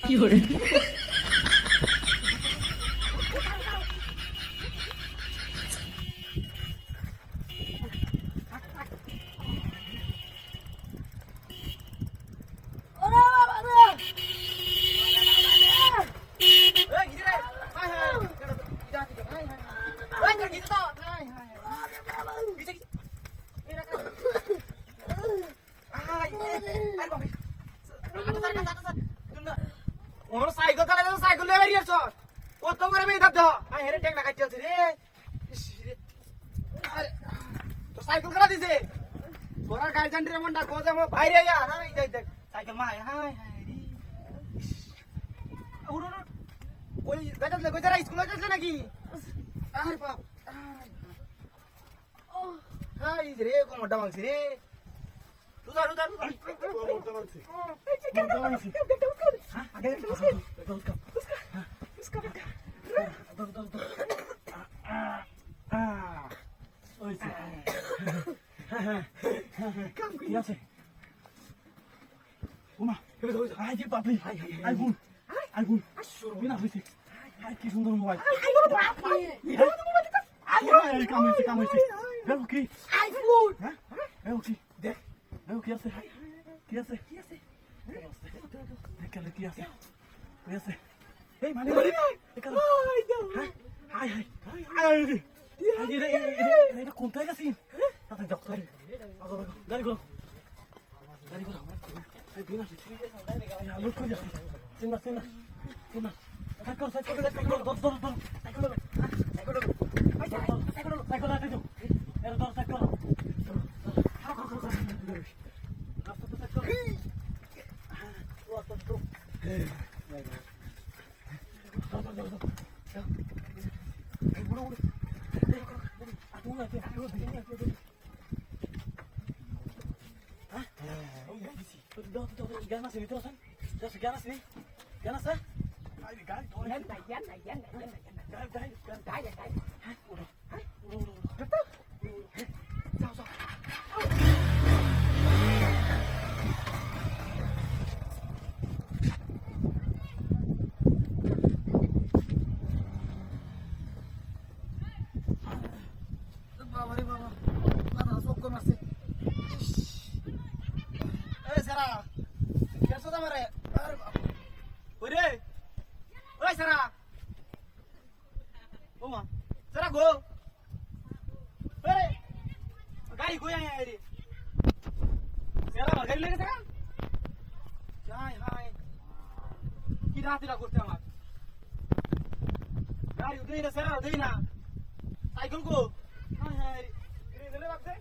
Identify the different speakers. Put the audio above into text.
Speaker 1: Cycle চালাতে cycle নিয়ে বেরিয়ে আসছ কত করে মেয়ে দাঁত আই হেরে টেক লাগাই চলছে রে ইস রে। আরে, তো সাইকেল করা দিছে তোরা গাড়ি জানটি রে মনটা কোজে মো বাইরে যা হাই দেখ দেখ সাইকেল মা হাই হাই রে ইস। উড়, উড়, উড়। ওই বেটার কই যারা স্কুলে যাচ্ছে নাকি আরে বাপ হাই রে কোমরটা ভাঙছে রে উদার উদার উদার
Speaker 2: কি আছে ওমা আই যে বাপরে আইফোন আইফোন বিনা হয়েছে আই কি সুন্দর মোবাইল আই কাম হয়েছে কাম হয়েছে দেখো কি
Speaker 1: আইফোন
Speaker 2: হ্যাঁ দেখো কি দেখ দেখো কি আছে কি আছে কি আছে দেখ কি আছে কি আছে Hey, mali mali na. Ikaw. Ay, daw. Ay, ay. Ay, ay. Ay, ay, ay. Ay, na kuntay kasi. Tatay doktor. Ako, ako. Dali ko. Dali ko. Ay, bina. Ay, alot ko diyan. Sinna, sinna. Sinna. Sakko, sakko, sakko. Dor, dor, dor. Sakko, sakko. Sakko, sakko. Sakko, sakko. Sakko, sakko. Gelmez seni itirazan. Sen gelmez seni. Gelmez ha. Haydi gel. Gel gel gel gel gel gel
Speaker 1: gel gel gel gel gel gel এই সারা কেসো দা মারে ওই রে ওই সারা ও মা সারা গো আরে গাড়ি কই আয় রে উঠেই না সারা উঠেই না সাইকেল কো হাই হাই রে রে রে